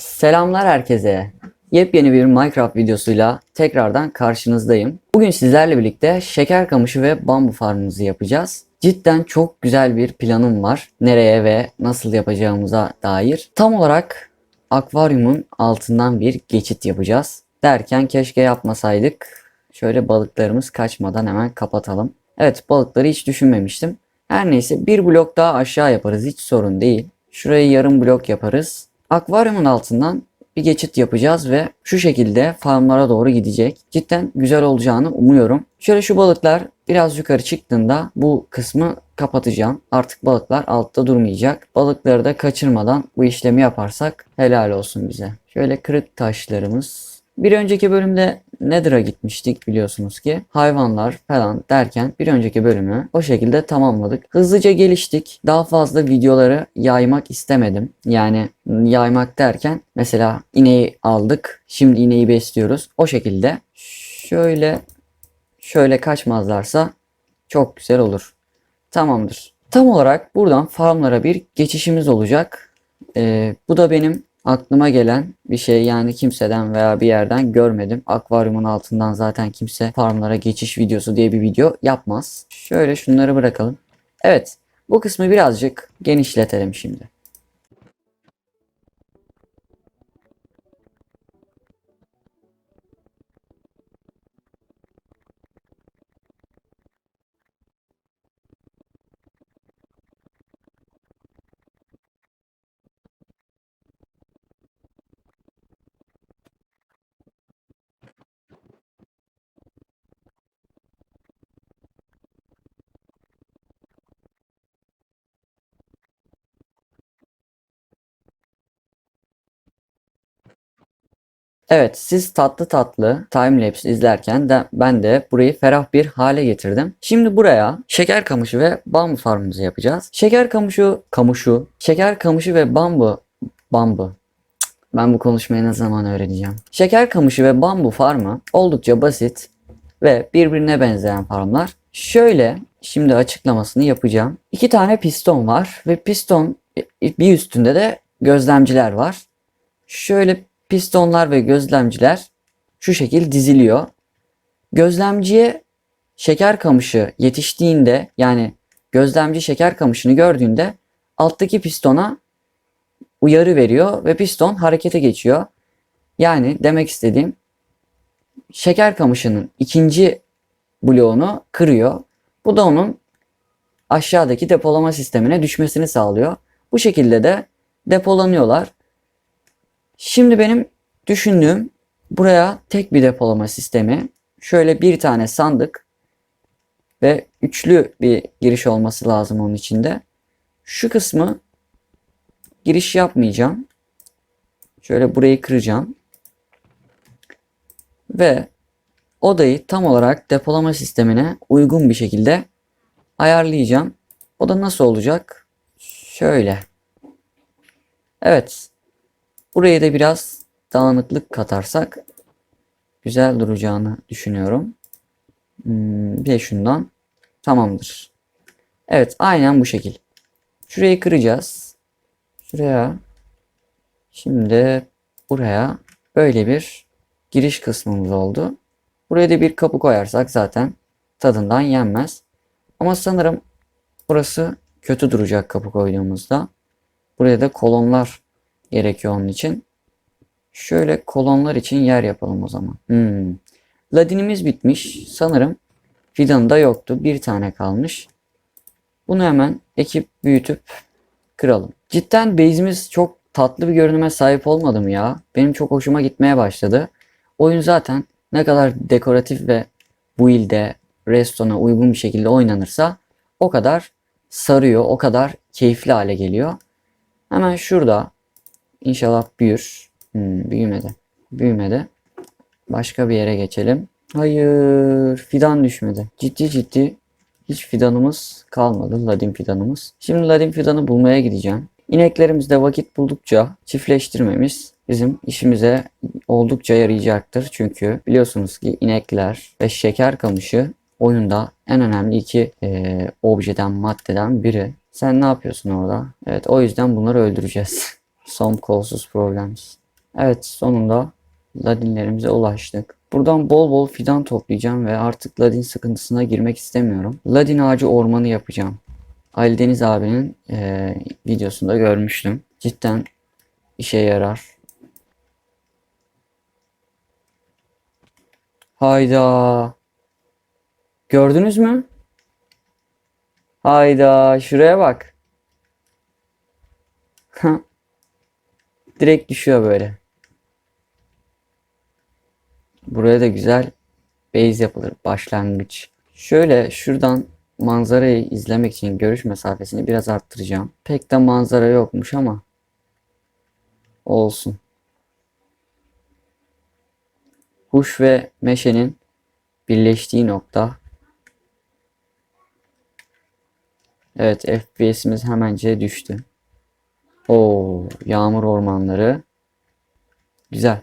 Selamlar herkese. Yepyeni bir Minecraft videosuyla tekrardan karşınızdayım. Bugün sizlerle birlikte şeker kamışı ve bambu farmımızı yapacağız. Cidden çok güzel bir planım var. Nereye ve nasıl yapacağımıza dair. Tam olarak akvaryumun altından bir geçit yapacağız. Derken keşke yapmasaydık. Şöyle balıklarımız kaçmadan hemen kapatalım. Evet balıkları hiç düşünmemiştim. Her neyse bir blok daha aşağı yaparız hiç sorun değil. Şurayı yarım blok yaparız. Akvaryumun altından bir geçit yapacağız ve şu şekilde farmlara doğru gidecek. Cidden güzel olacağını umuyorum. Şöyle şu balıklar biraz yukarı çıktığında bu kısmı kapatacağım. Artık balıklar altta durmayacak. Balıkları da kaçırmadan bu işlemi yaparsak helal olsun bize. Şöyle kırık taşlarımız. Bir önceki bölümde Nether'a gitmiştik biliyorsunuz ki. Hayvanlar falan derken bir önceki bölümü o şekilde tamamladık. Hızlıca geliştik. Daha fazla videoları yaymak istemedim. Yani yaymak derken mesela ineği aldık. Şimdi ineği besliyoruz. O şekilde şöyle şöyle kaçmazlarsa çok güzel olur. Tamamdır. Tam olarak buradan farmlara bir geçişimiz olacak. Ee, bu da benim aklıma gelen bir şey yani kimseden veya bir yerden görmedim. Akvaryumun altından zaten kimse farmlara geçiş videosu diye bir video yapmaz. Şöyle şunları bırakalım. Evet bu kısmı birazcık genişletelim şimdi. Evet, siz tatlı tatlı timelapse izlerken de ben de burayı ferah bir hale getirdim. Şimdi buraya şeker kamışı ve bambu farmımızı yapacağız. Şeker kamışı, kamışı, şeker kamışı ve bambu, bambu. Ben bu konuşmayı ne zaman öğreneceğim? Şeker kamışı ve bambu farmı oldukça basit ve birbirine benzeyen farmlar. Şöyle şimdi açıklamasını yapacağım. İki tane piston var ve piston bir üstünde de gözlemciler var. Şöyle pistonlar ve gözlemciler şu şekil diziliyor. Gözlemciye şeker kamışı yetiştiğinde yani gözlemci şeker kamışını gördüğünde alttaki pistona uyarı veriyor ve piston harekete geçiyor. Yani demek istediğim şeker kamışının ikinci bloğunu kırıyor. Bu da onun aşağıdaki depolama sistemine düşmesini sağlıyor. Bu şekilde de depolanıyorlar. Şimdi benim düşündüğüm buraya tek bir depolama sistemi, şöyle bir tane sandık ve üçlü bir giriş olması lazım onun içinde. Şu kısmı giriş yapmayacağım. Şöyle burayı kıracağım. Ve odayı tam olarak depolama sistemine uygun bir şekilde ayarlayacağım. O da nasıl olacak? Şöyle. Evet. Buraya da biraz dağınıklık katarsak güzel duracağını düşünüyorum. Hmm, bir de şundan tamamdır. Evet aynen bu şekil. Şurayı kıracağız. Şuraya şimdi buraya böyle bir giriş kısmımız oldu. Buraya da bir kapı koyarsak zaten tadından yenmez. Ama sanırım burası kötü duracak kapı koyduğumuzda. Buraya da kolonlar gerekiyor onun için. Şöyle kolonlar için yer yapalım o zaman. Hmm. Ladinimiz bitmiş. Sanırım fidanı da yoktu. Bir tane kalmış. Bunu hemen ekip büyütüp kıralım. Cidden base'imiz çok tatlı bir görünüme sahip olmadı mı ya? Benim çok hoşuma gitmeye başladı. Oyun zaten ne kadar dekoratif ve bu ilde restona uygun bir şekilde oynanırsa o kadar sarıyor, o kadar keyifli hale geliyor. Hemen şurada İnşallah büyür. Hmm, büyümedi. Büyümedi. Başka bir yere geçelim. Hayır. Fidan düşmedi. Ciddi ciddi hiç fidanımız kalmadı. Ladin fidanımız. Şimdi ladin fidanı bulmaya gideceğim. İneklerimizde vakit buldukça çiftleştirmemiz bizim işimize oldukça yarayacaktır. Çünkü biliyorsunuz ki inekler ve şeker kamışı oyunda en önemli iki e, objeden, maddeden biri. Sen ne yapıyorsun orada? Evet o yüzden bunları öldüreceğiz. Some causes problems. Evet sonunda ladinlerimize ulaştık. Buradan bol bol fidan toplayacağım ve artık ladin sıkıntısına girmek istemiyorum. Ladin ağacı ormanı yapacağım. Ali Deniz abinin eee, videosunda görmüştüm. Cidden işe yarar. Hayda. Gördünüz mü? Hayda şuraya bak. Direkt düşüyor böyle. Buraya da güzel base yapılır. Başlangıç. Şöyle şuradan manzarayı izlemek için görüş mesafesini biraz arttıracağım. Pek de manzara yokmuş ama olsun. Huş ve meşenin birleştiği nokta. Evet FPS'imiz hemence düştü. Oo, yağmur ormanları. Güzel.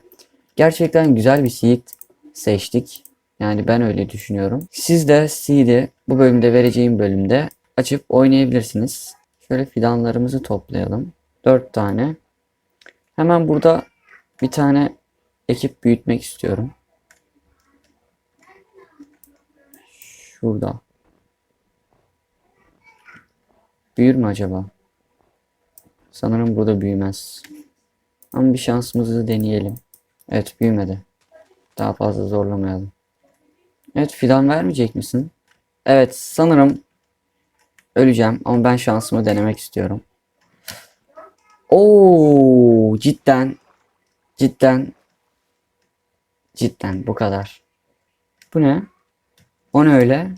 Gerçekten güzel bir seed seçtik. Yani ben öyle düşünüyorum. Siz de seed'i bu bölümde vereceğim bölümde açıp oynayabilirsiniz. Şöyle fidanlarımızı toplayalım. 4 tane. Hemen burada bir tane ekip büyütmek istiyorum. Şurada. Büyür mü acaba? Sanırım burada büyümez. Ama bir şansımızı deneyelim. Evet büyümedi. Daha fazla zorlamayalım. Evet fidan vermeyecek misin? Evet sanırım öleceğim ama ben şansımı denemek istiyorum. Oo cidden cidden cidden bu kadar. Bu ne? O ne öyle?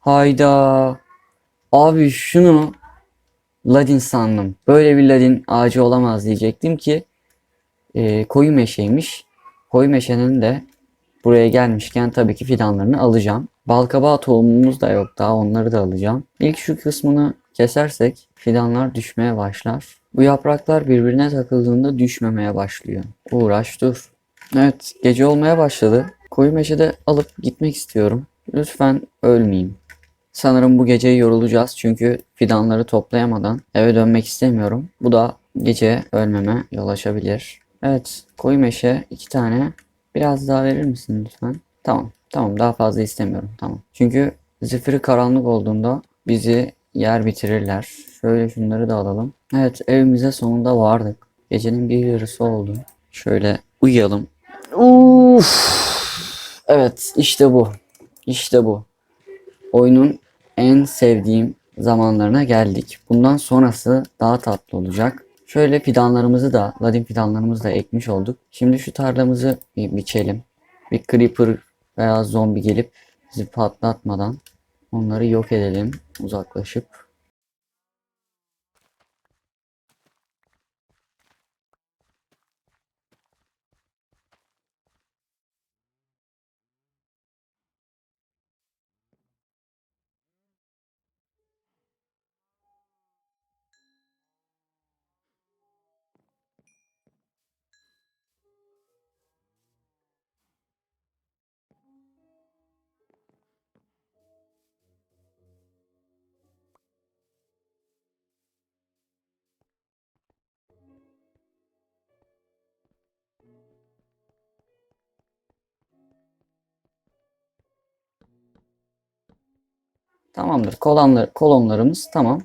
Hayda. Abi şunu Ladin sandım. Böyle bir Ladin ağacı olamaz diyecektim ki e, koyu meşeymiş. Koyu meşenin de buraya gelmişken tabii ki fidanlarını alacağım. Balkabağı tohumumuz da yok daha onları da alacağım. İlk şu kısmını kesersek fidanlar düşmeye başlar. Bu yapraklar birbirine takıldığında düşmemeye başlıyor. Uğraş dur. Evet gece olmaya başladı. Koyu meşede alıp gitmek istiyorum. Lütfen ölmeyeyim. Sanırım bu gece yorulacağız çünkü fidanları toplayamadan eve dönmek istemiyorum. Bu da gece ölmeme yol açabilir. Evet, koyu meşe iki tane. Biraz daha verir misin lütfen? Tamam, tamam daha fazla istemiyorum. Tamam. Çünkü zifiri karanlık olduğunda bizi yer bitirirler. Şöyle şunları da alalım. Evet, evimize sonunda vardık. Gecenin bir yarısı oldu. Şöyle uyuyalım. Uf. Evet, işte bu. İşte bu. Oyunun en sevdiğim zamanlarına geldik. Bundan sonrası daha tatlı olacak. Şöyle fidanlarımızı da, ladin fidanlarımızı da ekmiş olduk. Şimdi şu tarlamızı bir biçelim. Bir creeper veya zombi gelip bizi patlatmadan onları yok edelim uzaklaşıp. Tamamdır. Kolonlar, kolonlarımız tamam.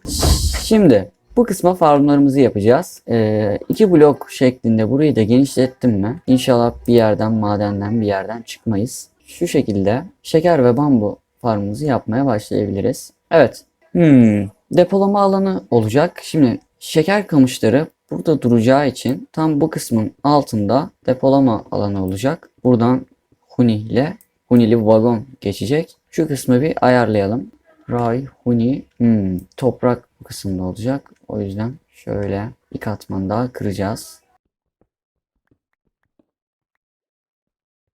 Şimdi bu kısma farmlarımızı yapacağız. Ee, iki blok şeklinde burayı da genişlettim mi? İnşallah bir yerden madenden bir yerden çıkmayız. Şu şekilde şeker ve bambu farmımızı yapmaya başlayabiliriz. Evet. Hmm, depolama alanı olacak. Şimdi şeker kamışları burada duracağı için tam bu kısmın altında depolama alanı olacak. Buradan Huni ile Hunili vagon geçecek. Şu kısmı bir ayarlayalım. Ray, Huni, hmm, toprak bu kısımda olacak. O yüzden şöyle bir katman daha kıracağız.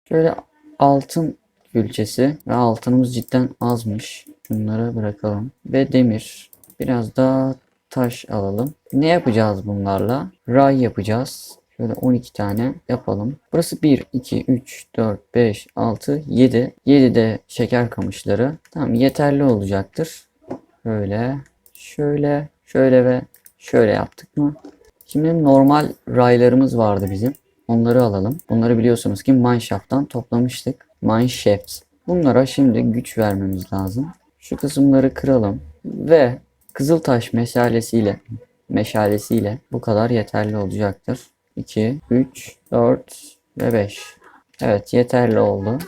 Şöyle altın külçesi ve altınımız cidden azmış. Şunları bırakalım. Ve demir. Biraz daha taş alalım. Ne yapacağız bunlarla? Ray yapacağız. Şöyle 12 tane yapalım. Burası 1, 2, 3, 4, 5, 6, 7. 7 de şeker kamışları. Tamam yeterli olacaktır. Şöyle, şöyle, şöyle ve şöyle yaptık mı? Şimdi normal raylarımız vardı bizim. Onları alalım. Bunları biliyorsunuz ki mineshaft'tan toplamıştık. Mineshaft. Bunlara şimdi güç vermemiz lazım. Şu kısımları kıralım ve Kızıltaş meşalesiyle meşalesiyle bu kadar yeterli olacaktır. 2, 3, 4 ve 5. Evet yeterli oldu.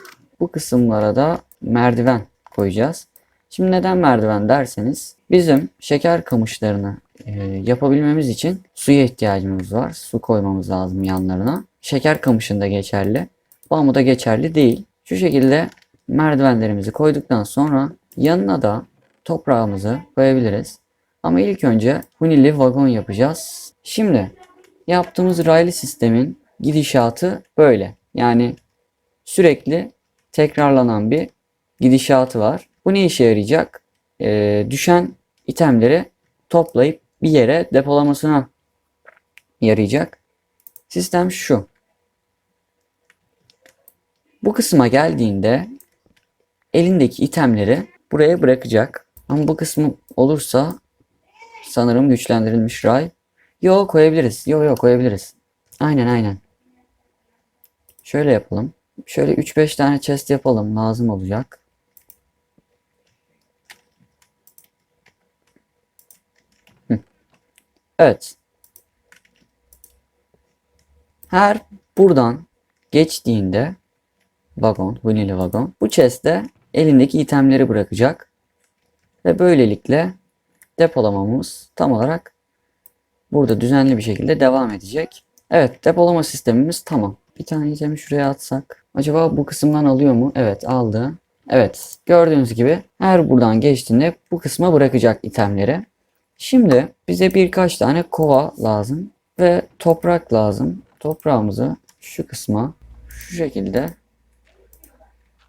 Bu kısımlara da merdiven koyacağız. Şimdi neden merdiven derseniz bizim şeker kamışlarını e, yapabilmemiz için suya ihtiyacımız var. Su koymamız lazım yanlarına. Şeker kamışında geçerli. Bambuda geçerli değil. Şu şekilde merdivenlerimizi koyduktan sonra yanına da toprağımızı koyabiliriz. Ama ilk önce hunili vagon yapacağız. Şimdi yaptığımız raylı sistemin gidişatı böyle. Yani sürekli tekrarlanan bir gidişatı var. Bu ne işe yarayacak? Ee, düşen itemleri toplayıp bir yere depolamasına yarayacak. Sistem şu. Bu kısma geldiğinde elindeki itemleri buraya bırakacak. Ama bu kısmı olursa sanırım güçlendirilmiş ray. Yo koyabiliriz. Yo yo koyabiliriz. Aynen aynen. Şöyle yapalım. Şöyle 3-5 tane chest yapalım. Lazım olacak. Hı. Evet. Her buradan geçtiğinde vagon, vanilya vagon bu chest'te elindeki itemleri bırakacak. Ve böylelikle depolamamız tam olarak burada düzenli bir şekilde devam edecek. Evet depolama sistemimiz tamam. Bir tane itemi şuraya atsak. Acaba bu kısımdan alıyor mu? Evet aldı. Evet gördüğünüz gibi her buradan geçtiğinde bu kısma bırakacak itemleri. Şimdi bize birkaç tane kova lazım ve toprak lazım. Toprağımızı şu kısma şu şekilde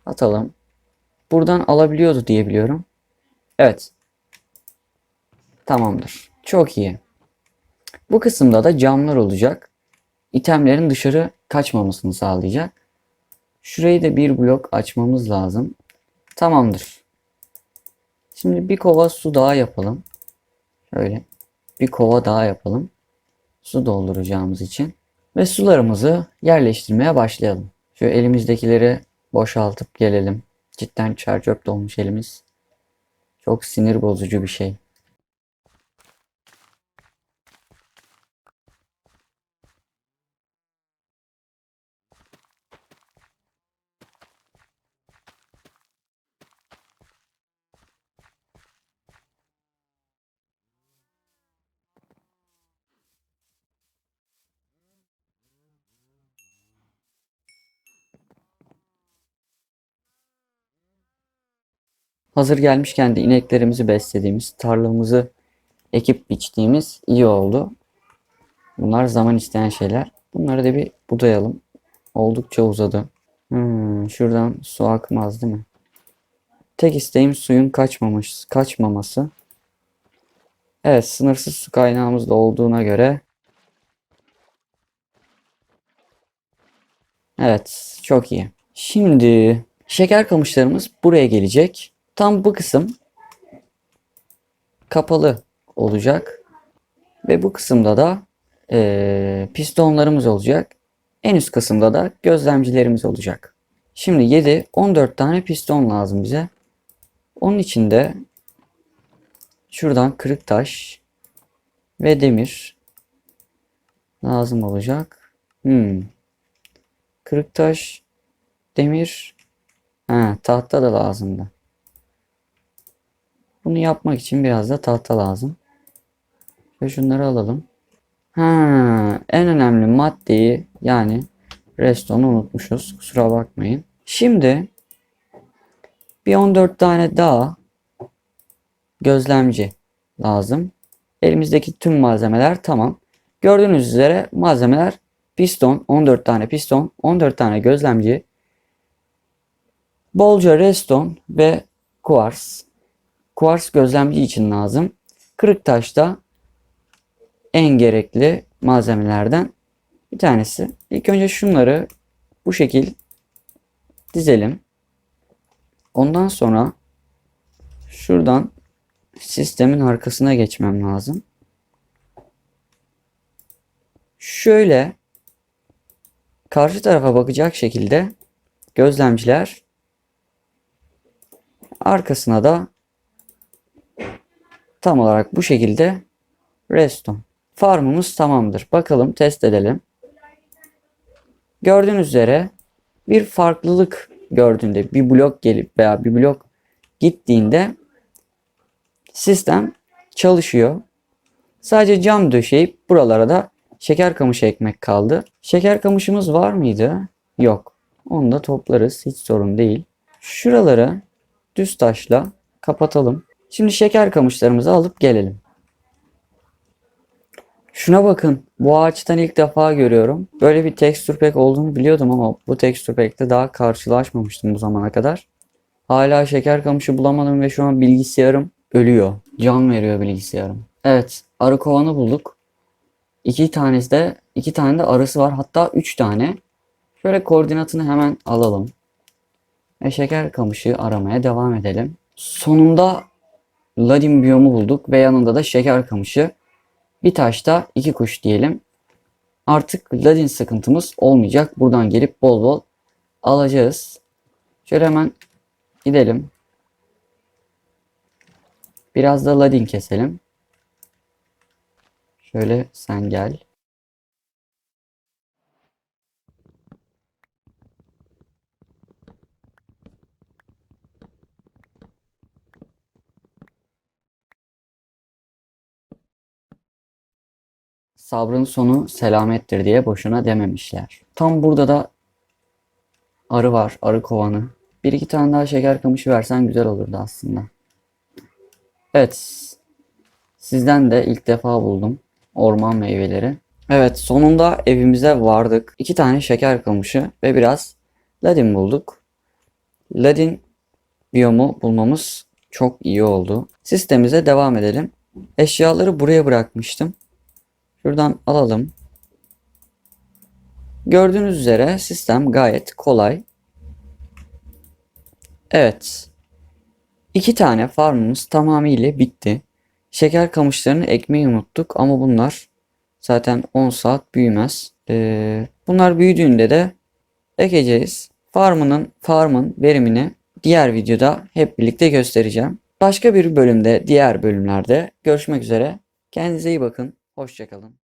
atalım. Buradan alabiliyordu diye biliyorum. Evet. Tamamdır. Çok iyi. Bu kısımda da camlar olacak. İtemlerin dışarı kaçmamasını sağlayacak. Şurayı da bir blok açmamız lazım. Tamamdır. Şimdi bir kova su daha yapalım. Şöyle bir kova daha yapalım. Su dolduracağımız için. Ve sularımızı yerleştirmeye başlayalım. Şu elimizdekileri boşaltıp gelelim. Cidden çerçöp dolmuş elimiz. Çok sinir bozucu bir şey. Hazır gelmişken de ineklerimizi beslediğimiz, tarlamızı ekip biçtiğimiz iyi oldu. Bunlar zaman isteyen şeyler. Bunları da bir budayalım. Oldukça uzadı. Hmm, şuradan su akmaz değil mi? Tek isteğim suyun kaçmamış, kaçmaması. Evet, sınırsız su kaynağımız da olduğuna göre Evet, çok iyi. Şimdi şeker kamışlarımız buraya gelecek. Tam bu kısım kapalı olacak. Ve bu kısımda da eee, pistonlarımız olacak. En üst kısımda da gözlemcilerimiz olacak. Şimdi 7, 14 tane piston lazım bize. Onun için de şuradan kırık taş ve demir lazım olacak. Hmm. Kırık taş, demir, ha, tahta da lazımdı. Bunu yapmak için biraz da tahta lazım. Ve şunları alalım. Ha, en önemli maddeyi yani redstone'u unutmuşuz. Kusura bakmayın. Şimdi bir 14 tane daha gözlemci lazım. Elimizdeki tüm malzemeler tamam. Gördüğünüz üzere malzemeler piston, 14 tane piston, 14 tane gözlemci, bolca redstone ve kuvars. Kuvars gözlemci için lazım. Kırık taş da en gerekli malzemelerden bir tanesi. İlk önce şunları bu şekil dizelim. Ondan sonra şuradan sistemin arkasına geçmem lazım. şöyle karşı tarafa bakacak şekilde gözlemciler arkasına da tam olarak bu şekilde redstone. Farmımız tamamdır. Bakalım test edelim. Gördüğünüz üzere bir farklılık gördüğünde bir blok gelip veya bir blok gittiğinde sistem çalışıyor. Sadece cam döşeyip buralara da şeker kamışı ekmek kaldı. Şeker kamışımız var mıydı? Yok. Onu da toplarız. Hiç sorun değil. Şuraları düz taşla kapatalım. Şimdi şeker kamışlarımızı alıp gelelim. Şuna bakın. Bu ağaçtan ilk defa görüyorum. Böyle bir tekstür pack olduğunu biliyordum ama bu tekstür pack'te daha karşılaşmamıştım bu zamana kadar. Hala şeker kamışı bulamadım ve şu an bilgisayarım ölüyor. Can veriyor bilgisayarım. Evet, arı kovanı bulduk. İki tanesi de iki tane de arısı var. Hatta üç tane. Şöyle koordinatını hemen alalım. Ve şeker kamışı aramaya devam edelim. Sonunda ladin biyomu bulduk ve yanında da şeker kamışı. Bir taşta iki kuş diyelim. Artık ladin sıkıntımız olmayacak. Buradan gelip bol bol alacağız. Şöyle hemen gidelim. Biraz da ladin keselim. Şöyle sen gel. Sabrın sonu selamettir diye boşuna dememişler. Tam burada da arı var, arı kovanı. Bir iki tane daha şeker kamışı versen güzel olurdu aslında. Evet, sizden de ilk defa buldum orman meyveleri. Evet, sonunda evimize vardık. İki tane şeker kamışı ve biraz ladin bulduk. Ladin biyomu bulmamız çok iyi oldu. Sistemimize devam edelim. Eşyaları buraya bırakmıştım. Şuradan alalım. Gördüğünüz üzere sistem gayet kolay. Evet. İki tane farmımız tamamıyla bitti. Şeker kamışlarını ekmeyi unuttuk ama bunlar zaten 10 saat büyümez. Ee, bunlar büyüdüğünde de ekeceğiz. Farmının farmın verimini diğer videoda hep birlikte göstereceğim. Başka bir bölümde diğer bölümlerde görüşmek üzere. Kendinize iyi bakın. Hoşçakalın.